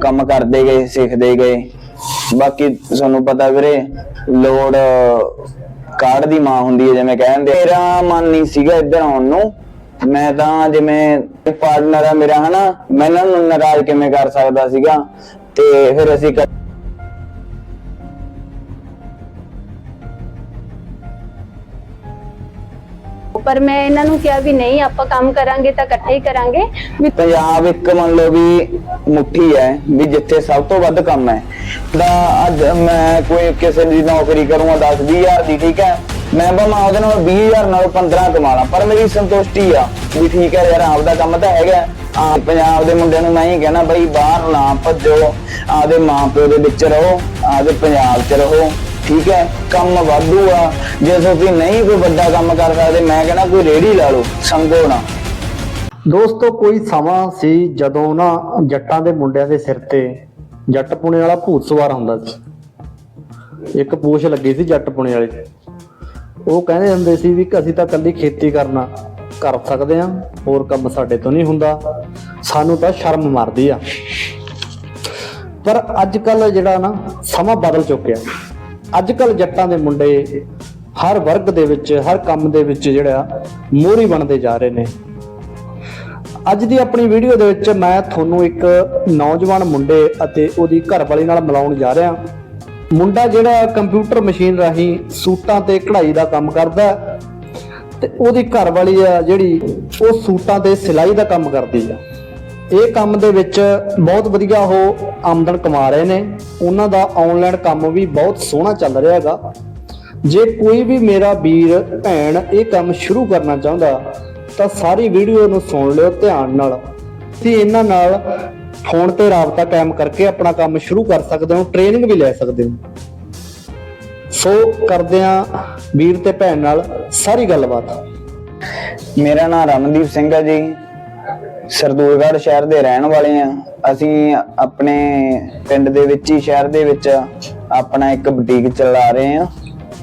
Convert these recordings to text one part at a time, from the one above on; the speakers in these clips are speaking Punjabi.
ਕੰਮ ਕਰਦੇ ਗਏ, ਸਿੱਖਦੇ ਗਏ। ਬਾਕੀ ਤੁਹਾਨੂੰ ਪਤਾ ਵੀਰੇ, ਲੋੜ ਕਾਰਡ ਦੀ ਮਾਂ ਹੁੰਦੀ ਹੈ ਜਿਵੇਂ ਕਹਿੰਦੇ ਮੇਰਾ ਮਨ ਨਹੀਂ ਸੀਗਾ ਇੱਧਰ ਆਉਣ ਨੂੰ। ਮੈਂ ਤਾਂ ਜਿਵੇਂ ਪਾਰਟਨਰ ਆ ਮੇਰਾ, ਹਨਾ? ਮੈਂ ਇਹਨਾਂ ਨੂੰ ਨਾਰਾਜ਼ ਕਿਵੇਂ ਕਰ ਸਕਦਾ ਸੀਗਾ? ਤੇ ਫਿਰ ਅਸੀਂ ਪਰ ਮੈਂ ਇਹਨਾਂ ਨੂੰ ਕਿਹਾ ਵੀ ਨਹੀਂ, ਆਪਾਂ ਕੰਮ ਕਰਾਂਗੇ ਤਾਂ ਇਕੱਠੇ ਹੀ ਕਰਾਂਗੇ। ਵੀ ਪੰਜਾਬ ਇੱਕ ਮੰਨ ਲਓ ਵੀ ਮੁੱਠੀ ਹੈ, ਵੀ ਜਿੱਥੇ ਸਭ ਤੋਂ ਵੱਧ ਕੰਮ ਹੈ। ਤਾਂ ਅੱਜ ਮੈਂ ਕੋਈ ਕਿਸੇ ਦੀ ਨੌਕਰੀ ਕਰੂੰਗਾ 10 20000 ਦੀ, ਠੀਕ ਹੈ। ਮੈਂ ਭਾਵੇਂ ਉਹਦੇ ਨਾਲ 20000 ਨਾਲ 15 ਕਮਾ ਲਾਂ ਪਰ ਮੇਰੀ ਸੰਤੁਸ਼ਟੀ ਆ ਵੀ ਠੀਕ ਹੈ ਯਾਰ, ਆਪਦਾ ਕੰਮ ਤਾਂ ਹੈਗਾ। ਆ ਪੰਜਾਬ ਦੇ ਮੁੰਡਿਆਂ ਨੂੰ ਮੈਂ ਹੀ ਕਹਿਣਾ, ਬਈ ਬਾਹਰ ਨਾ ਭੱਜੋ, ਆਪਦੇ ਮਾਂ ਪਿਓ ਦੇ ਵਿੱਚ ਰਹੋ, ਆਪਦੇ ਪੰਜਾਬ 'ਚ ਰਹੋ। ਠੀਕ ਹੈ, ਕੰਮ ਵਾਧੂ ਆ। ਜੇ ਤੁਸੀਂ ਨਹੀਂ ਕੋਈ ਵੱਡਾ ਕੰਮ ਕਰ ਸਕਦੇ, ਮੈਂ ਕਹਿੰਦਾ ਕੋਈ ਰੇੜੀ ਲਾ ਲਓ, ਸੰਗੋ ਨਾ। ਦੋਸਤੋ, ਕੋਈ ਸਮਾਂ ਸੀ ਜਦੋਂ ਨਾ ਜੱਟਾਂ ਦੇ ਮੁੰਡਿਆਂ ਦੇ ਸਿਰ ਤੇ ਜੱਟ ਪੁਣੇ ਵਾਲਾ ਭੂਤ ਸਵਾਰ ਹੁੰਦਾ ਸੀ। ਇੱਕ ਪੂਛ ਲੱਗੀ ਸੀ ਜੱਟ ਪੁਣੇ ਵਾਲੇ। ਉਹ ਕਹਿੰਦੇ ਹੁੰਦੇ ਸੀ ਵੀ ਅਸੀਂ ਤਾਂ ਕੱਲੀ ਖੇਤੀ ਕਰਨਾ, ਕਰ ਸਕਦੇ ਆ ਹੋਰ ਕੰਮ ਸਾਡੇ ਤੋਂ ਨਹੀਂ ਹੁੰਦਾ। ਸਾਨੂੰ ਤਾਂ ਸ਼ਰਮ ਮਾਰਦੀ ਆ। ਪਰ ਅੱਜ ਕੱਲ ਜਿਹੜਾ ਨਾ ਸਮਾਂ ਬਦਲ ਚੁੱਕਿਆ। ਅੱਜ ਕੱਲ ਜੱਟਾਂ ਦੇ ਮੁੰਡੇ ਹਰ ਵਰਗ ਦੇ ਵਿੱਚ, ਹਰ ਕੰਮ ਦੇ ਵਿੱਚ ਜਿਹੜਾ ਮੋਹਰੀ ਬਣਦੇ ਜਾ ਰਹੇ ਨੇ। ਅੱਜ ਦੀ ਆਪਣੀ ਵੀਡੀਓ ਦੇ ਵਿੱਚ ਮੈਂ ਤੁਹਾਨੂੰ ਇੱਕ ਨੌਜਵਾਨ ਮੁੰਡੇ ਅਤੇ ਉਹਦੀ ਘਰਵਾਲੀ ਨਾਲ ਮਿਲਾਉਣ ਜਾ ਰਿਹਾ। ਮੁੰਡਾ ਜਿਹੜਾ ਕੰਪਿਊਟਰ ਮਸ਼ੀਨ ਰਾਹੀਂ ਸੂਟਾਂ ਤੇ ਕਢਾਈ ਦਾ ਕੰਮ ਕਰਦਾ ਹੈ ਤੇ ਉਹਦੀ ਘਰਵਾਲੀ ਆ ਜਿਹੜੀ ਉਹ ਸੂਟਾਂ ਤੇ ਸਿਲਾਈ ਦਾ ਕੰਮ ਕਰਦੀ ਆ। ਇਹ ਕੰਮ ਦੇ ਵਿੱਚ ਬਹੁਤ ਵਧੀਆ ਉਹ ਆਮਦਨ ਕਮਾ ਰਹੇ ਨੇ। ਉਹਨਾਂ ਦਾ ਆਨਲਾਈਨ ਕੰਮ ਵੀ ਬਹੁਤ ਸੋਹਣਾ ਚੱਲ ਰਿਹਾ ਹੈਗਾ। ਜੇ ਕੋਈ ਵੀ ਮੇਰਾ ਵੀਰ, ਭੈਣ ਇਹ ਕੰਮ ਸ਼ੁਰੂ ਕਰਨਾ ਚਾਹੁੰਦਾ, ਤਾਂ ਸਾਰੀ ਵੀਡੀਓ ਨੂੰ ਸੁਣ ਲਿਓ ਧਿਆਨ ਨਾਲ। ਤੁਸੀਂ ਇਹਨਾਂ ਨਾਲ ਫੋਨ ਤੇ ਰਾਬਤਾ ਕਾਇਮ ਕਰਕੇ ਆਪਣਾ ਕੰਮ ਸ਼ੁਰੂ ਕਰ ਸਕਦੇ ਹੋ ਟ੍ਰੇਨਿੰਗ ਵੀ ਲੈ ਸਕਦੇ ਹੋ। ਸੋ ਕਰਦੇ ਆ ਵੀਰ ਤੇ ਭੈਣ ਨਾਲ ਸਾਰੀ ਗੱਲਬਾਤ। ਮੇਰਾ ਨਾਮ ਰਮਨਦੀਪ ਸਿੰਘ ਹੈ ਜੀ। ਸਰਦੂਲਗੜ੍ਹ ਸ਼ਹਿਰ ਦੇ ਰਹਿਣ ਵਾਲੇ ਆ। ਅਸੀਂ ਆਪਣੇ ਪਿੰਡ ਦੇ ਵਿੱਚ ਹੀ, ਸ਼ਹਿਰ ਦੇ ਵਿੱਚ ਆਪਣਾ ਇੱਕ ਬੁਟੀਕ ਚਲਾ ਰਹੇ ਆ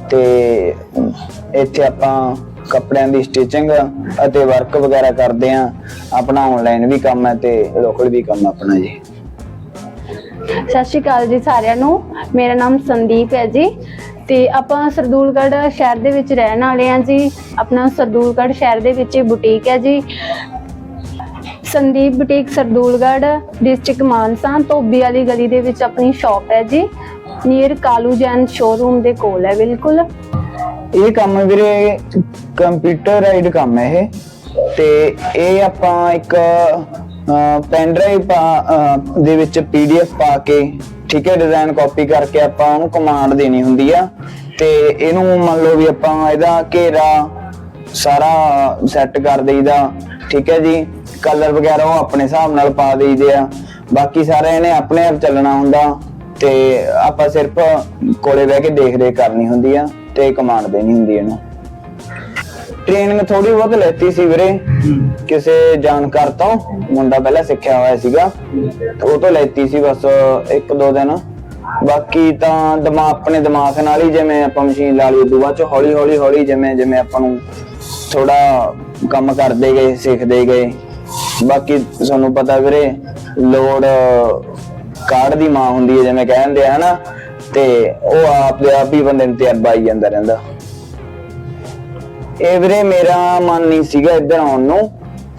ਤੇ ਇੱਥੇ ਆਪਾਂ ਕੱਪੜਿਆਂ ਦੀ ਸਟਿਚਿੰਗ ਅਤੇ ਵਰਕ ਵਗੈਰਾ ਕਰਦੇ ਆ। ਆਪਣਾ ਆਨਲਾਈਨ ਵੀ ਕੰਮ ਹੈ ਤੇ ਲੋਕਲ ਵੀ ਕੰਮ ਆਪਣਾ ਜੀ। ਸਤਿ ਸ਼੍ਰੀ ਅਕਾਲ ਜੀ ਸਾਰਿਆਂ ਨੂੰ। ਮੇਰਾ ਨਾਮ ਸੰਦੀਪ ਹੈ ਜੀ ਤੇ ਆਪਾਂ ਸਰਦੂਲਗੜ੍ਹ ਸ਼ਹਿਰ ਦੇ ਵਿੱਚ ਰਹਿਣ ਵਾਲੇ ਆ ਜੀ। ਆਪਣਾ ਸਰਦੂਲਗੜ੍ਹ ਸ਼ਹਿਰ ਦੇ ਵਿੱਚ ਇਹ ਬੁਟੀਕ ਹੈ ਜੀ। ਸੰਦੀਪ ਬੁਟੀਕ ਸਰਦੂਲਗੜ੍ਹ ਡਿਸਟ੍ਰਿਕਟ ਮਾਨਸਾ, ਧੋਬੀ ਵਾਲੀ ਗਲੀ ਦੇ ਵਿੱਚ ਆਪਣੀ ਸ਼ਾਪ ਹੈ ਜੀ। ਨੀਅਰ ਕਾਲੂ ਜੈਨ ਸ਼ੋਰੂਮ ਦੇ ਕੋਲ ਹੈ, ਬਿਲਕੁਲ। ਇਹ ਕੰਮ ਵੀਰੇ ਕੰਪਿਊਟਰਾਈਜ਼ਡ ਕੰਮ ਹੈ ਇਹ। ਤੇ ਇਹ ਆਪਾਂ ਇੱਕ ਪੈਨ ਡਰਾਈਵ ਦੇ ਵਿੱਚ ਪੀਡੀਐਫ ਪਾ ਕੇ, ਠੀਕ ਹੈ ਡਿਜ਼ਾਈਨ ਕਾਪੀ ਕਰਕੇ ਆਪਾਂ ਉਹਨੂੰ ਕਮਾਂਡ ਦੇਣੀ ਹੁੰਦੀ ਆ। ਤੇ ਇਹਨੂੰ ਮੰਨ ਲਓ ਵੀ ਆਪਾਂ ਇਹਦਾ ਘੇਰਾ ਸਾਰਾ ਸੈੱਟ ਕਰ ਦੇਈਦਾ, ਠੀਕ ਹੈ ਜੀ। ਕਲਰ ਵਗੈਰਾ ਉਹ ਆਪਣੇ ਹਿਸਾਬ ਨਾਲ ਪਾ ਦੇਈਦੇ ਆ। ਬਾਕੀ ਸਾਰਾ ਇਹਨੇ ਆਪਣੇ ਆਪ ਚੱਲਣਾ ਹੁੰਦਾ ਤੇ ਆਪਾਂ ਸਿਰਫ ਕੋਲੇ ਬਹਿ ਕੇ ਦੇਖ ਰੇਖ ਕਰਨੀ ਹੁੰਦੀ ਆ ਤੇ ਕਮਾਂਡ ਦੇਣੀ ਹੁੰਦੀ ਇਹਨੂੰ। ਟ੍ਰੇਨਿੰਗ ਥੋੜੀ ਬਹੁਤ ਲੈਤੀ ਸੀ ਵੀਰੇ। ਕਿਸੇ ਜਾਣਕਾਰ ਤੋਂ ਮੁੰਡਾ ਪਹਿਲਾਂ ਸਿੱਖਿਆ ਹੋਇਆ ਸੀਗਾ। ਤੇ ਉਹ ਤੋਂ ਲੈਤੀ ਸੀ ਬਸ ਇੱਕ ਦੋ ਦਿਨ। ਬਾਕੀ ਤਾਂ ਦਿਮਾਗ ਆਪਣੇ ਦਿਮਾਗ ਨਾਲ ਹੀ ਜਿਵੇਂ ਆਪਾਂ ਮਸ਼ੀਨ ਲਾ ਲਈ ਉਦੋਂ ਬਾਅਦ ਚ ਹੌਲੀ ਹੌਲੀ ਹੌਲੀ ਜਿਵੇਂ ਜਿਵੇਂ ਆਪਾਂ ਨੂੰ ਥੋੜਾ ਕੰਮ ਕਰਦੇ ਗਏ ਸਿੱਖਦੇ ਗਏ। ਬਾਕੀ ਤੁਹਾਨੂੰ ਪਤਾ ਵੀਰੇ, ਲੋੜ, ਕਾਰਡ ਦੀ ਮਾਂ ਹੁੰਦੀ ਹੈ ਜਿਵੇਂ ਕਹਿੰਦੇ ਆ ਹਨਾ? ਤੇ ਉਹ ਆਪ ਦੇ ਆਪ ਹੀ ਬੰਦੇ ਨੂੰ ਤਜਰਬਾ ਆਈ ਜਾਂਦਾ ਰਹਿੰਦਾ। ਇਹ ਵੀਰੇ ਮੇਰਾ ਮਨ ਨਹੀਂ ਸੀਗਾ ਇੱਧਰ ਆਉਣ ਨੂੰ।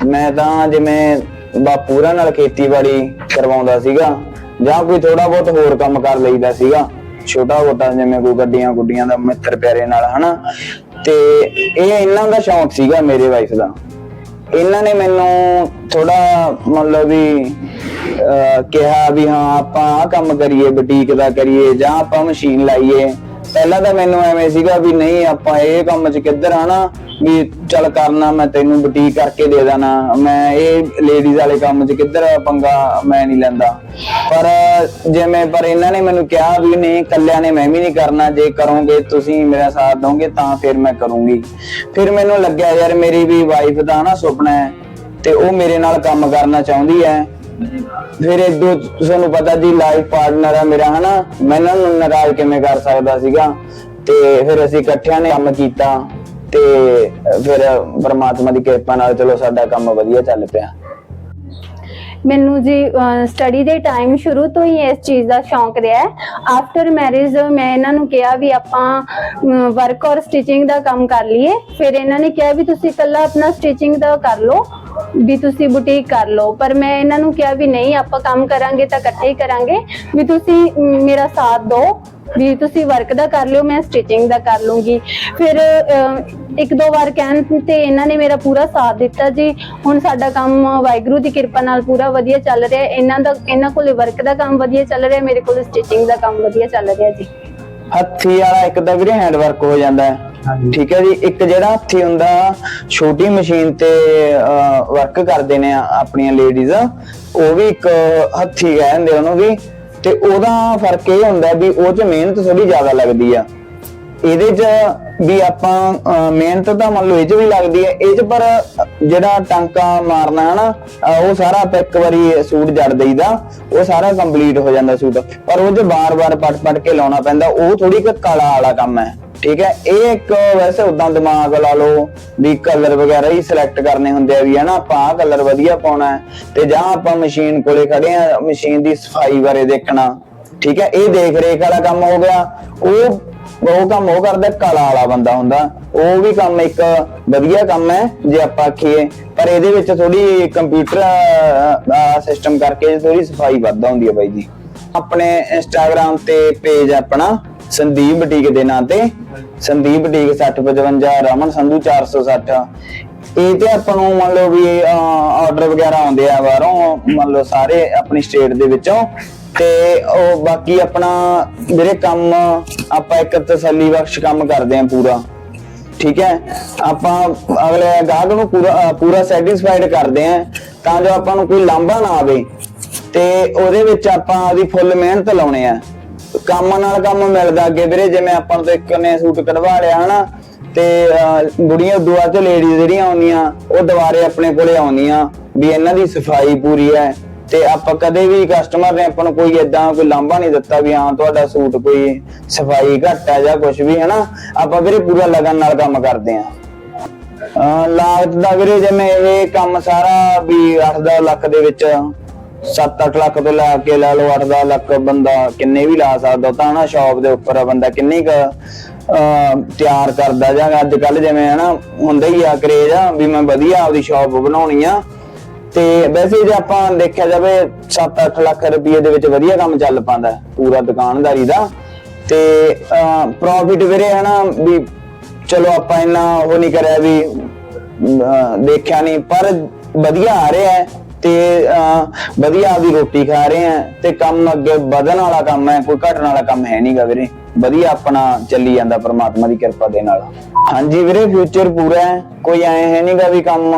ਮੈਂ ਤਾਂ ਜਿਵੇਂ ਬਾਪੂਰਾ ਨਾਲ ਖੇਤੀਬਾੜੀ ਕਰਵਾਉਂਦਾ ਸੀਗਾ, ਜਾਂ ਕੋਈ ਥੋੜਾ ਬਹੁਤ ਹੋਰ ਕੰਮ ਕਰ ਲਈਦਾ ਸੀਗਾ। ਛੋਟਾ ਮੋਟਾ ਜਿਵੇਂ ਕੋਈ ਗੱਡੀਆਂ ਗੁੱਡੀਆਂ ਦਾ ਮਿੱਤਰ ਪਿਆਰੇ ਨਾਲ, ਹਨਾ? ਤੇ ਇਹ ਇਹਨਾਂ ਦਾ ਸ਼ੌਂਕ ਸੀਗਾ ਮੇਰੇ ਵਾਈਫ ਦਾ। ਇਹਨਾਂ ਨੇ ਮੈਨੂੰ ਥੋੜਾ ਮਤਲਬ ਵੀ ਅਹ, ਕਿਹਾ ਵੀ ਹਾਂ ਆਪਾਂ ਆਹ ਕੰਮ ਕਰੀਏ ਬੁਟੀਕ ਦਾ ਕਰੀਏ ਜਾਂ ਆਪਾਂ ਮਸ਼ੀਨ ਲਾਈਏ। ਪਹਿਲਾਂ ਤਾਂ ਮੈਨੂੰ ਐਵੇਂ ਸੀਗਾ ਵੀ ਨਹੀਂ, ਆਪਾਂ ਇਹ ਕੰਮ 'ਚ ਕਿੱਧਰ ਆਣਾ ਵੀ ਚੱਲ ਕਰਨਾ, ਮੈਂ ਤੈਨੂੰ ਬੁਟੀਕ ਕਰਕੇ ਦੇ ਦੇਣਾ। ਮੈਂ ਇਹ ਲੇਡੀਜ਼ ਵਾਲੇ ਕੰਮ 'ਚ ਕਿੱਧਰ ਪੰਗਾ ਮੈਂ ਨਹੀਂ ਲੈਂਦਾ। ਪਰ ਜਿਵੇਂ, ਪਰ ਇਹਨਾਂ ਨੇ ਮੈਨੂੰ ਕਿਹਾ ਵੀ ਨਹੀਂ ਕੱਲਿਆਂ ਨੇ ਮੈਂ ਵੀ ਨਹੀਂ ਕਰਨਾ। ਜੇ ਕਰੋਗੇ ਤੁਸੀਂ ਮੇਰਾ ਸਾਥ ਦੋਗੇ ਤਾਂ ਫਿਰ ਮੈਂ ਕਰੂੰਗੀ। ਫਿਰ ਮੈਨੂੰ ਲੱਗਿਆ ਯਾਰ, ਮੇਰੀ ਵੀ ਵਾਈਫ ਦਾ ਨਾ ਸੁਪਨਾ ਹੈ ਤੇ ਉਹ ਮੇਰੇ ਨਾਲ ਕੰਮ ਕਰਨਾ ਚਾਹੁੰਦੀ ਹੈ। ਫਿਰ ਇਦੋਂ ਤੁਹਾਨੂੰ ਪਤਾ ਜੀ ਲਾਈਫ ਪਾਰਟਨਰ ਆ ਮੇਰਾ, ਹਨਾ? ਮੈਂ ਇਹਨਾਂ ਨੂੰ ਨਾਰਾਜ਼ ਕਿਵੇਂ ਕਰ ਸਕਦਾ ਸੀਗਾ? ਤੇ ਫਿਰ ਅਸੀਂ ਇਕੱਠਿਆਂ ਨੇ ਕੰਮ ਕੀਤਾ ਤੇ ਫਿਰ ਪਰਮਾਤਮਾ ਦੀ ਕਿਰਪਾ ਨਾਲ ਚਲੋ ਸਾਡਾ ਕੰਮ ਵਧੀਆ ਚੱਲ ਪਿਆ। ਮੈਨੂੰ ਜੀ ਸਟੱਡੀ ਦੇ ਟਾਈਮ ਸ਼ੁਰੂ ਤੋਂ ਹੀ ਇਸ ਚੀਜ਼ ਦਾ ਸ਼ੌਂਕ ਰਿਹਾ ਆਫਟਰ ਮੈਰਿਜ ਮੈਂ ਇਹਨਾਂ ਨੂੰ ਕਿਹਾ ਵੀ ਆਪਾਂ ਵਰਕ ਔਰ ਸਟਿਚਿੰਗ ਦਾ ਕੰਮ ਕਰ ਲਈਏ। ਫਿਰ ਇਹਨਾਂ ਨੇ ਕਿਹਾ ਵੀ ਤੁਸੀਂ ਇਕੱਲਾ ਆਪਣਾ ਸਟਿਚਿੰਗ ਦਾ ਕਰ ਲਓ। ਵੀ ਤੁਸੀਂ ਬੁਟੀਕ ਕਰ ਲਓ। ਪਰ ਮੈਂ ਇਹਨਾਂ ਨੂੰ ਕਿਹਾ ਵੀ ਨਹੀਂ, ਆਪਾਂ ਕੰਮ ਕਰਾਂਗੇ ਤਾਂ ਇਕੱਠੇ ਹੀ ਕਰਾਂਗੇ। ਵੀ ਤੁਸੀਂ ਮੇਰਾ ਸਾਥ ਦਿਓ, ਵੀ ਤੁਸੀਂ ਵਰਕ ਦਾ ਕਰ ਲਿਓ, ਮੈਂ ਸਟਿਚਿੰਗ ਦਾ ਕਰ ਲੂੰਗੀ। ਫਿਰ ਇੱਕ ਦੋ ਵਾਰ ਕਹਿਣ ਤੇ ਇਹਨਾਂ ਨੇ ਮੇਰਾ ਪੂਰਾ ਸਾਥ ਦਿੱਤਾ ਜੀ। ਹੁਣ ਸਾਡਾ ਕੰਮ ਵਾਹਿਗੁਰੂ ਦੀ ਕਿਰਪਾ ਨਾਲ ਪੂਰਾ ਵਧੀਆ ਚੱਲ ਰਿਹਾ। ਇਹਨਾਂ ਦਾ, ਇਹਨਾਂ ਕੋਲੇ ਵਰਕ ਦਾ ਕੰਮ ਵਧੀਆ ਚੱਲ ਰਿਹਾ, ਮੇਰੇ ਕੋਲ ਸਟਿਚਿੰਗ ਦਾ ਕੰਮ ਵਧੀਆ ਚੱਲ ਰਿਹਾ ਜੀ। ਹੱਥੀ ਵਾਲਾ ਇੱਕ ਤਾਂ ਵੀਰੇ ਹੈਂਡ ਵਰਕ ਹੋ ਜਾਂਦਾ ਹੈ। ਠੀਕ ਹੈ ਜੀ, ਇੱਕ ਜਿਹੜਾ ਹੱਥੀ ਹੁੰਦਾ, ਛੋਟੀ ਮਸ਼ੀਨ ਤੇ ਵਰਕ ਕਰਦੇ ਨੇ ਆਪਣੀਆਂ ਲੇਡੀਜ਼ ਉਹ ਵੀ ਇੱਕ ਹੱਥੀ ਕਹਿੰਦੇ ਉਹਨੂੰ ਵੀ, ਤੇ ਉਹਦਾ ਫ਼ਰਕ ਇਹ ਹੁੰਦਾ ਵੀ ਉਹ 'ਚ ਮਿਹਨਤ ਥੋੜੀ ਜ਼ਿਆਦਾ ਲੱਗਦੀ ਆ। ਇਹਦੇ 'ਚ ਵੀ ਆਪਾਂ ਮਿਹਨਤ ਤਾਂ ਮੰਨ ਲਓ ਇਹ 'ਚ ਵੀ ਲੱਗਦੀ ਹੈ ਇਹ 'ਚ ਪਰ ਜਿਹੜਾ ਟਾਂਕਾ ਮਾਰਨਾ ਹੈ ਨਾ ਉਹ ਸਾਰਾ ਆਪਾਂ ਇੱਕ ਵਾਰੀ ਸੂਟ ਜੜ ਦੇਈਦਾ, ਉਹ ਸਾਰਾ ਕੰਪਲੀਟ ਹੋ ਜਾਂਦਾ ਸੂਟ। ਪਰ ਉਹ 'ਚ ਬਾਰ-ਬਾਰ ਪਟ-ਪਟ ਕੇ ਲਾਉਣਾ ਪੈਂਦਾ, ਉਹ ਥੋੜੀ ਕੁ ਕਾਲਾ ਵਾਲਾ ਕੰਮ ਹੈ। ਠੀਕ ਹੈ, ਇਹ ਇੱਕ ਵੈਸੇ ਉਦਾਂ ਦਿਮਾਗ ਲਾ ਲਓ ਵੀ ਕਲਰ ਵਗੈਰਾ ਹੀ ਸਿਲੈਕਟ ਕਰਨੇ ਹੁੰਦੇ ਆ ਵੀ ਹਨਾ ਆਪਾਂ ਆਹ ਕਲਰ ਵਧੀਆ ਪਾਉਣਾ ਤੇ ਜਾਂ ਆਪਾਂ ਮਸ਼ੀਨ ਕੋਲੇ ਖੜੇ ਆ ਮਸ਼ੀਨ ਦੀ ਸਫ਼ਾਈ ਬਾਰੇ ਦੇਖਣਾ, ਠੀਕ ਹੈ, ਇਹ ਦੇਖ ਰੇਖ ਵਾਲਾ ਕੰਮ ਹੋ ਗਿਆ, ਉਹ ਉਹ ਕੰਮ ਉਹ ਕਰਦਾ, ਕਲਾ ਵਾਲਾ ਬੰਦਾ ਹੁੰਦਾ, ਉਹ ਵੀ ਕੰਮ ਇੱਕ ਵਧੀਆ ਕੰਮ ਹੈ ਜੇ ਆਪਾਂ ਆਖੀਏ, ਪਰ ਇਹਦੇ ਵਿੱਚ ਥੋੜੀ ਕੰਪਿਊਟਰ ਸਿਸਟਮ ਕਰਕੇ ਥੋੜੀ ਸਫ਼ਾਈ ਵੱਧਦਾ ਹੁੰਦੀ ਹੈ ਬਾਈ ਜੀ। ਆਪਣੇ ਇੰਸਟਾਗ੍ਰam ਤੇ ਪੇਜ ਆਪਣਾ ਸੰਦੀਪ ਬੁਟੀਕ ਦੇ ਨਾਂ ਤੇ। ਸੰਦੀਪ ਬੁਟੀਕ 6055 ਰਮਨ ਸੰਧੂ 460 ਇਹ ਤੇ ਆਪਾਂ ਨੂੰ ਮੰਨ ਲਓ ਵੀ ਆਰਡਰ ਵਗੈਰਾ ਆਉਂਦੇ ਆ ਬਾਹਰੋਂ ਮੰਨ ਲਓ ਸਾਰੇ ਆਪਣੀ ਸਟੇਟ ਦੇ ਵਿੱਚੋਂ। ਤੇ ਉਹ ਬਾਕੀ ਆਪਣਾ ਜਿਹੜੇ ਕੰਮ ਆਪਾਂ ਇੱਕ ਤਸੱਲੀ ਬਖਸ਼ ਕੰਮ ਕਰਦੇ ਆ ਪੂਰਾ। ਠੀਕ ਹੈ? ਆਪਾਂ ਅਗਲੇ ਗਾਹਕ ਨੂੰ ਪੂਰਾ ਪੂਰਾ ਸੈਟੀਸਫਾਈਡ ਕਰਦੇ ਆ। ਤਾਂ ਜੋ ਆਪਾਂ ਨੂੰ ਕੋਈ ਲਾਂਭਾ ਨਾ ਆਵੇ। ਤੇ ਉਹਦੇ ਵਿੱਚ ਆਪਾਂ ਉਹਦੀ ਫੁੱਲ ਮਿਹਨਤ ਲਾਉਣੇ ਆ। ਕੰਮ ਨਾਲ ਕੰਮ ਮਿਲਦਾ ਅੱਗੇ ਵੀਰੇ, ਜਿਵੇਂ ਆਪਾਂ ਨੂੰ ਇੱਕ ਨੇ ਸੂਟ ਕਢਵਾ ਲਿਆ ਹਨਾ, ਤੇ ਬੁੜੀਆਂ ਦੁਆ ਚ ਲੇਡੀਜ਼ ਜਿਹੜੀਆਂ ਆਉਂਦੀਆਂ, ਉਹ ਦੁਬਾਰੇ ਆਪਣੇ ਕੋਲੇ ਆਉਂਦੀਆਂ, ਵੀ ਇਹਨਾਂ ਦੀ ਸਫ਼ਾਈ ਪੂਰੀ ਹੈ, ਤੇ ਆਪਾਂ ਕਦੇ ਵੀ ਕਸਟਮਰ ਨੇ ਆਪਾਂ ਨੂੰ ਕੋਈ ਏਦਾਂ ਕੋਈ ਲਾਂਭਾ ਨਹੀਂ ਦਿੱਤਾ ਵੀ ਹਾਂ, ਤੁਹਾਡਾ ਸੂਟ ਕੋਈ ਸਫ਼ਾਈ ਘੱਟ ਹੈ ਜਾਂ ਕੁਝ ਵੀ, ਹਨਾ, ਆਪਾਂ ਵੀਰੇ ਪੂਰਾ ਲਗਨ ਨਾਲ ਕੰਮ ਕਰਦੇ ਆਂ ਅਹ ਲਾਗਤ ਦਾ ਵੀਰੇ ਜਿਵੇਂ ਇਹ ਕੰਮ ਸਾਰਾ ਵੀ 8-10 ਲੱਖ ਦੇ ਵਿੱਚ 7-8 ਲੱਖ ਤੋਂ ਲੈ ਕੇ ਲਾ ਲਓ 8-10 ਲੱਖ ਬੰਦਾ ਕਿੰਨੇ ਵੀ ਲਾ ਸਕਦਾ ਤਾਂ ਨਾ ਸ਼ਾਪ ਦੇ ਉੱਪਰ ਬੰਦਾ ਕਿੰਨੀ ਕ ਤਿਆਰ ਕਰਦਾ ਜਾਂ ਅੱਜ ਕੱਲ ਜਿਵੇਂ ਹਨਾ, ਹੁੰਦਾ ਹੀ ਆ ਕਰੇਜ ਆ ਵੀ ਮੈਂ ਵਧੀਆ ਆਪਦੀ ਸ਼ਾਪ ਬਣਾਉਣੀ ਆ। ਤੇ ਵੈਸੇ ਜੇ ਆਪਾਂ ਦੇਖਿਆ ਜਾਵੇ 7-8 ਲੱਖ ਰੁਪਏ ਦੇ ਵਿੱਚ ਵਧੀਆ ਕੰਮ ਚੱਲ ਪਾਉਂਦਾ, ਪੂਰਾ ਦੁਕਾਨਦਾਰੀ ਦਾ। ਤੇ ਪ੍ਰੋਫਿਟ ਵੀਰੇ ਹਨਾ, ਵੀ ਚਲੋ ਆਪਾਂ ਇੰਨਾ ਉਹ ਨਹੀਂ ਕਰਿਆ ਵੀ ਦੇਖਿਆ ਨਹੀਂ, ਪਰ ਵਧੀਆ ਆ ਰਿਹਾ ਹੈ। ਤੇ ਅਹ, ਵਧੀਆ ਆਪਦੀ ਰੋਟੀ ਖਾ ਰਹੇ ਆ ਤੇ ਕੰਮ ਅੱਗੇ ਵਧਣ ਵਾਲਾ ਕੰਮ ਹੈ ਕੋਈ ਘਟਣ ਵਾਲਾ ਕੰਮ ਹੈ ਨਹੀਂਗਾ ਵੀਰੇ। ਵਧੀਆ ਆਪਣਾ ਚੱਲੀ ਜਾਂਦਾ ਪ੍ਰਮਾਤਮਾ ਦੀ ਕਿਰਪਾ ਦੇ ਨਾਲ। ਹਾਂਜੀ ਵੀਰੇ ਫਿਊਚਰ ਪੂਰਾ ਹੈ। ਕੋਈ ਐ ਹੈ ਨਹੀਂਗਾ ਵੀ ਕੰਮ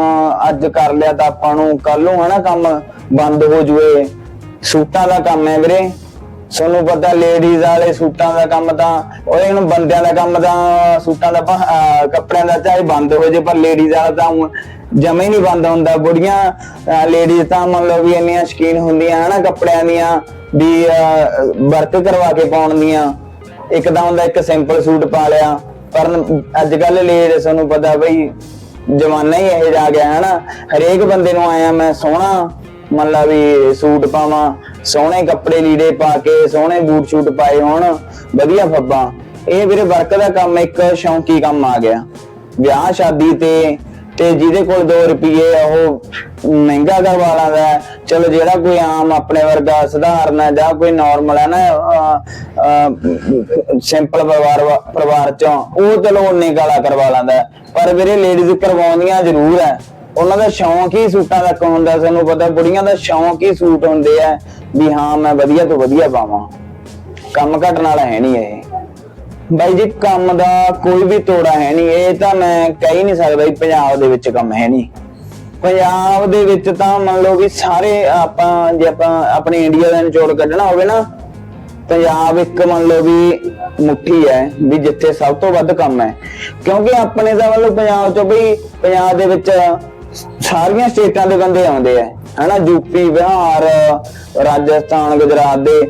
ਅੱਜ ਕਰ ਲਿਆ ਤਾਂ ਆਪਾਂ ਨੂੰ ਕੱਲ ਨੂੰ ਹਨਾ ਕੰਮ ਬੰਦ ਹੋ ਜੂਏ। ਸੂਟਾਂ ਦਾ ਕੰਮ ਹੈ ਵੀਰੇ। ਤੁਹਾਨੂੰ ਪਤਾ ਲੇਡੀਜ਼ ਵਾਲੇ ਸੂਟਾਂ ਦਾ ਕੰਮ ਤਾਂ ਉਹਦੇ ਨੂੰ ਬੰਦਿਆਂ ਦਾ ਕੰਮ ਤਾਂ, ਸੂਟਾਂ ਦਾ ਭਾ- ਅਹ ਕੱਪੜਿਆਂ ਦਾ ਚਾਹੇ ਬੰਦ ਹੋ ਜੇ, ਪਰ ਲੇਡੀਜ਼ ਵਾਲਾ ਤਾਂ ਊਂ ਜਮੇ ਨਹੀਂ ਬੰਦ ਹੁੰਦਾ। ਬੁੜੀਆਂ ਲੇਡੀਜ਼ ਤਾਂ ਮੰਨ ਲਓ ਵੀ ਇੰਨੀਆਂ ਸ਼ਕੀਨ ਹੁੰਦੀਆਂ, ਹਨਾ, ਕੱਪੜਿਆਂ ਦੀਆਂ, ਵੀ ਵਰਕ ਕਰਵਾ ਕੇ ਪਾਉਣ ਦੀਆਂ। ਇੱਕ ਤਾਂ ਹੁੰਦਾ, ਇੱਕ ਸਿੰਪਲ ਸੂਟ ਪਾ ਲਿਆ। ਪਰ ਅੱਜ ਕੱਲ ਲੇਡੀਜ਼ ਤੁਹਾਨੂੰ ਪਤਾ ਬਈ, ਜਮਾਨਾ ਹੀ ਇਹ ਜਾ ਗਿਆ ਹੈ ਹਰੇਕ ਬੰਦੇ ਨੂੰ ਆਇਆ, ਮੈਂ ਸੋਹਣਾ ਮੰਨ ਲਾ ਵੀ ਸੂਟ ਪਾਵਾਂ, ਸੋਹਣੇ ਕੱਪੜੇ ਲੀੜੇ ਪਾ ਕੇ, ਸੋਹਣੇ ਬੂਟ ਸ਼ੂਟ ਪਾਏ ਹੋਣ, ਵਧੀਆ ਫੱਬਾਂ। ਇਹ ਵੀਰੇ ਵਰਕ ਦਾ ਕੰਮ ਇੱਕ ਸ਼ੌਂਕੀ ਕੰਮ ਆ ਗਿਆ। ਵਿਆਹ, ਸ਼ਾਦੀ ਤੇ ਤੇ ਜਿਹਦੇ ਕੋਲ 2 ਰੁਪਏ ਉਹ ਮਹਿੰਗਾ ਕਰਵਾ ਲਾਂਦਾ ਹੈ। ਚਲੋ ਜਿਹੜਾ ਕੋਈ ਆਮ ਆਪਣੇ ਵਰਗਾ ਸਧਾਰਨ ਹੈ ਜਾਂ ਕੋਈ ਨਾਰਮਲ ਹੈ ਨਾ ਸਿੰਪਲ ਪਰਿਵਾਰ ਪਰਿਵਾਰ ਚੋਂ, ਉਹ ਚਲੋ ਉਨੇ ਗਾਲਾ ਕਰਵਾ ਲੈਂਦਾ ਪਰ ਵੀਰੇ ਲੇਡੀਜ਼ ਕਰਵਾਉਂਦੀਆਂ ਜ਼ਰੂਰ ਹੈ। ਉਹਨਾਂ ਦਾ ਸ਼ੌਂਕ ਹੀ ਸੂਟਾਂ ਦਾ ਹੁੰਦਾ ਸਾਨੂੰ ਪਤਾ ਬੁੜੀਆਂ ਦਾ ਸ਼ੌਂਕ ਹੀ ਸੂਟ ਹੁੰਦੇ ਆ ਵੀ ਹਾਂ, ਮੈਂ ਵਧੀਆ ਤੋਂ ਵਧੀਆ ਪਾਵਾਂ। ਕੰਮ ਘਟਣ ਵਾਲਾ ਹੈ ਨਹੀਂ ਇਹ। ਬਾਈ ਜੀ, ਕੰਮ ਦਾ ਕੋਈ ਵੀ ਤੋੜਾ ਹੈ ਨਹੀਂ। ਇਹ ਤਾਂ ਮੈਂ ਕਹਿ ਨਹੀਂ ਸਕਦਾ ਵੀ ਪੰਜਾਬ ਦੇ ਵਿੱਚ ਕੰਮ ਹੈ ਨਹੀਂ। ਪੰਜਾਬ ਦੇ ਵਿੱਚ ਤਾਂ ਮੰਨ ਲਓ ਵੀ ਸਾਰੇ ਆਪਾਂ, ਜੇ ਆਪਾਂ ਆਪਣੇ ਇੰਡੀਆ ਦਾ ਨਿਚੋੜ ਕੱਢਣਾ ਹੋਵੇ ਨਾ, ਪੰਜਾਬ ਇੱਕ ਮੰਨ ਲਓ ਵੀ ਮੁੱਠੀ ਹੈ ਵੀ ਜਿੱਥੇ ਸਭ ਤੋਂ ਵੱਧ ਕੰਮ ਹੈ। ਕਿਉਂਕਿ ਆਪਣੇ ਦਾ ਵੱਲੋਂ ਪੰਜਾਬ ਚੋਂ ਬਈ, ਪੰਜਾਬ ਦੇ ਵਿੱਚ ਸਾਰੀਆਂ ਸਟੇਟਾਂ ਦੇ ਬੰਦੇ ਆਉਂਦੇ ਆ। ਹਨਾ ਯੂਪੀ ਬਿਹਾਰ, ਰਾਜਸਥਾਨ, ਗੁਜਰਾਤ ਦੇ,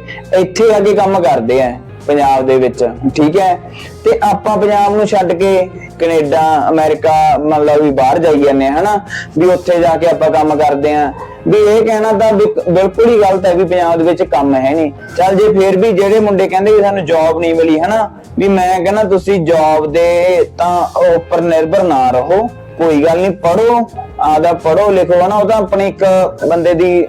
ਇੱਥੇ ਆ ਕੇ ਕੰਮ ਕਰਦੇ ਆ ਪੰਜਾਬ ਦੇ ਵਿੱਚ, ਠੀਕ ਹੈ? ਤੇ ਆਪਾਂ ਪੰਜਾਬ ਨੂੰ ਛੱਡ ਕੇ ਕੈਨੇਡਾ, ਅਮਰੀਕਾ, ਮੰਨ ਲਓ ਵੀ ਬਾਹਰ ਜਾਈ ਜਾਂਦੇ ਆ, ਹਨਾ? ਵੀ ਉੱਥੇ ਜਾ ਕੇ ਆਪਾਂ ਕੰਮ ਕਰਦੇ ਆ। ਵੀ ਇਹ ਕਹਿਣਾ ਤਾਂ ਬਿਲਕੁਲ ਹੀ ਗਲਤ ਹੈ ਵੀ ਪੰਜਾਬ ਦੇ ਵਿੱਚ ਕੰਮ ਹੈ ਨਹੀਂ। ਚੱਲ ਜੇ ਫੇਰ ਵੀ ਜਿਹੜੇ ਮੁੰਡੇ ਕਹਿੰਦੇ ਵੀ ਸਾਨੂੰ ਜੌਬ ਨਹੀਂ ਮਿਲੀ, ਹਨਾ? ਵੀ ਮੈਂ ਕਹਿੰਦਾ ਤੁਸੀਂ ਜੌਬ ਦੇ ਤਾਂ ਉੱਪਰ ਨਿਰਭਰ ਨਾ ਰਹੋ, ਕੋਈ ਗੱਲ ਨਹੀਂ ਪੜੋ ਆਦਾ ਪੜੋ ਲਿਖੋ ਹਨਾ, ਉਹ ਤਾਂ ਆਪਣੀ ਇੱਕ ਬੰਦੇ ਦੀ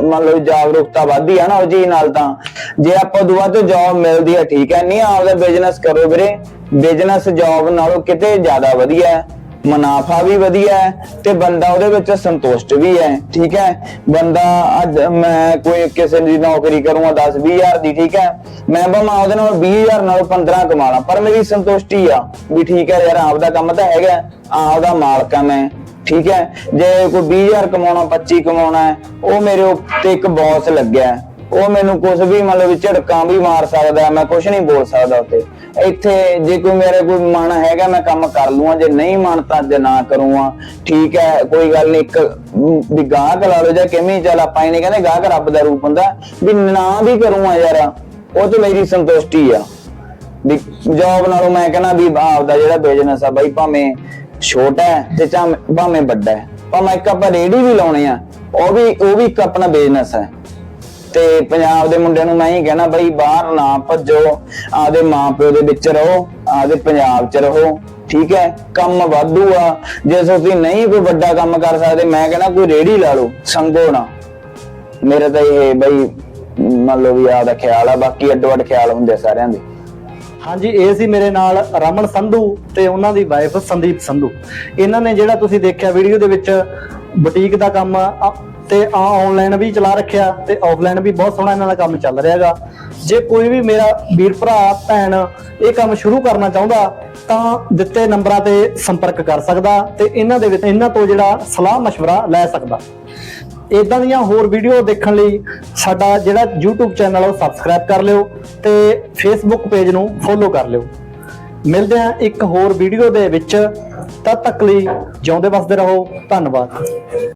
ਮੰਨ ਲਓ ਜਾਗਰੂਕਤਾ ਵਧਦੀ ਆ ਨਾ ਉਹ ਜੀ ਨਾਲ ਤਾਂ। ਜੇ ਆਪਾਂ ਦੁਆ ਤੋਂ ਜੌਬ ਮਿਲਦੀ ਹੈ ਠੀਕ ਹੈ ਨਹੀਂ ਆਪਦਾ ਬਿਜ਼ਨਸ ਕਰੋ ਵੀਰੇ। ਬਿਜ਼ਨਸ ਜੌਬ ਨਾਲੋਂ ਕਿਤੇ ਜ਼ਿਆਦਾ ਵਧੀਆ ਹੈ, ਮੁਨਾਫਾ ਵੀ ਵਧੀਆ ਹੈ ਤੇ ਬੰਦਾ ਉਹਦੇ ਵਿੱਚ ਸੰਤੁਸ਼ਟ ਵੀ ਹੈ, ਠੀਕ ਹੈ। ਬੰਦਾ ਅੱਜ ਮੈਂ ਕੋਈ ਕਿਸੇ ਦੀ ਨੌਕਰੀ ਕਰੂੰਗਾ 10 20000 ਦੀ, ਠੀਕ ਹੈ। ਮੈਂ ਭਾਵੇਂ ਉਹਦੇ ਨਾਲ 20000 ਨਾਲੋਂ 15 ਕਮਾ ਪਰ ਮੇਰੀ ਸੰਤੁਸ਼ਟੀ ਆ ਵੀ ਠੀਕ ਹੈ ਯਾਰ, ਆਪਦਾ ਕੰਮ ਤਾਂ ਹੈਗਾ, ਆਪਦਾ ਮਾਲਕ ਆ ਮੈਂ। ਠੀਕ ਹੈ? ਜੇ ਕੋਈ 20000 ਕਮਾਉਣਾ 25 ਕਮਾਉਣਾ ਹੈ, ਉਹ ਮੇਰੇ ਉੱਤੇ ਇੱਕ ਬੌਸ ਲੱਗਿਆ ਉਹ ਮੈਨੂੰ ਕੁਝ ਵੀ ਮਤਲਬ ਝੜਕਾਂ ਵੀ ਮਾਰ ਸਕਦਾ ਮੈਂ ਕੁਝ ਨਹੀਂ ਬੋਲ ਸਕਦਾ ਉੱਤੇ। ਇੱਥੇ ਜੇ ਕੋਈ ਮੇਰੇ ਕੋਈ ਮਨ ਹੈਗਾ, ਮੈਂ ਕੰਮ ਕਰ ਲੂੰਗਾ। ਜੇ ਨਹੀਂ ਮਨ ਤਾਂ ਜੇ ਨਾ ਕਰੂੰਗਾ। ਠੀਕ ਹੈ, ਕੋਈ ਗੱਲ ਨਹੀਂ, ਇੱਕ ਵੀ ਗਾਹਕ ਲਾ ਲਓ ਜਾਂ ਕਿਵੇਂ, ਚੱਲ ਆਪਾਂ ਇਹਨੇ ਕਹਿੰਦੇ ਗਾਹਕ ਰੱਬ ਦਾ ਰੂਪ ਹੁੰਦਾ ਵੀ ਨਾ ਵੀ ਕਰੂੰਗਾ ਯਾਰ, ਉਹ ਤੇ ਮੇਰੀ ਸੰਤੁਸ਼ਟੀ ਆ। ਵੀ ਜੌਬ ਨਾਲੋਂ ਮੈਂ ਕਹਿੰਦਾ ਵੀ ਆਪਦਾ ਜਿਹੜਾ ਬਿਜ਼ਨਸ ਆ, ਬਾਈ ਭਾਵੇਂ ਛੋਟਾ ਹੈ ਤੇ ਚਾਹੇ ਭਾਵੇਂ ਵੱਡਾ ਹੈ ਭਾਵੇਂ ਇੱਕ ਆਪਾਂ ਰੇੜੀ ਵੀ ਲਾਉਣੇ ਆ, ਉਹ ਵੀ ਉਹ ਵੀ ਇੱਕ ਆਪਣਾ ਬਿਜ਼ਨਸ ਹੈ। ਤੇ ਪੰਜਾਬ ਦੇ ਮੁੰਡਿਆਂ ਨੂੰ ਮੈਂ ਹੀ ਕਹਿਣਾ, ਬਈ ਬਾਹਰ ਨਾ ਭੱਜੋ, ਆਪਦੇ ਮਾਪਿਓ ਦੇ ਵਿੱਚ ਰਹੋ, ਆਪਦੇ ਪੰਜਾਬ 'ਚ ਰਹੋ, ਠੀਕ ਹੈ? ਕੰਮ ਵਾਧੂ ਆ, ਜੇ ਤੁਸੀਂ ਨਹੀਂ ਕੋਈ ਵੱਡਾ ਕੰਮ ਕਰ ਸਕਦੇ, ਮੈਂ ਕਹਿਣਾ ਕੋਈ ਰੇੜੀ ਲਾ ਲਓ ਸੰਗੋ ਨਾ। ਮੇਰਾ ਤਾਂ ਇਹ ਬਈ, ਮੰਨ ਲਓ ਵੀ ਆਪਦਾ ਖਿਆਲ ਆ, ਬਾਕੀ ਅੱਡੋ ਅੱਡ ਖਿਆਲ ਹੁੰਦੇ ਆ ਸਾਰਿਆਂ ਦੇ। ਹਾਂਜੀ ਇਹ ਸੀ ਮੇਰੇ ਨਾਲ ਰਮਨ ਸੰਧੂ ਤੇ ਉਹਨਾਂ ਦੀ ਵਾਈਫ ਸੰਦੀਪ ਸੰਧੂ ਇਹਨਾਂ ਨੇ ਜਿਹੜਾ ਤੁਸੀਂ ਦੇਖਿਆ ਵੀਡੀਓ ਦੇ ਵਿੱਚ ਬੁਟੀਕ ਦਾ ਕੰਮ ਆ, ਤੇ ਆ ਆਨਲਾਈਨ ਵੀ ਚਲਾ ਰੱਖਿਆ ਤੇ ਆਫਲਾਈਨ ਵੀ ਬਹੁਤ ਸੋਹਣਾ ਇਹਨਾਂ ਦਾ ਕੰਮ ਚੱਲ ਰਿਹਾਗਾ ਜੇ ਕੋਈ ਵੀ ਮੇਰਾ ਵੀਰ ਭਰਾ ਭੈਣ ਇਹ ਕੰਮ ਸ਼ੁਰੂ ਕਰਨਾ ਚਾਹੁੰਦਾ ਤਾਂ ਦਿੱਤੇ ਨੰਬਰਾਂ ਤੇ ਸੰਪਰਕ ਕਰ ਸਕਦਾ ਤੇ ਇਹਨਾਂ ਦੇ ਵਿੱਚ ਇਹਨਾਂ ਤੋਂ ਜਿਹੜਾ ਸਲਾਹ مشورہ ਲੈ ਸਕਦਾ ਇਦਾਂ ਦੀਆਂ ਹੋਰ ਵੀਡੀਓ ਦੇਖਣ ਲਈ ਸਾਡਾ ਜਿਹੜਾ YouTube ਚੈਨਲ ਉਹ ਸਬਸਕ੍ਰਾਈਬ ਕਰ ਲਿਓ ਤੇ Facebook ਪੇਜ ਨੂੰ ਫੋਲੋ ਕਰ ਲਿਓ। ਮਿਲਦੇ ਹਾਂ ਇੱਕ ਹੋਰ ਵੀਡੀਓ ਦੇ ਵਿੱਚ, ਤਦ ਤੱਕ ਲਈ ਜਿਉਂਦੇ ਵਸਦੇ ਰਹੋ, ਧੰਨਵਾਦ।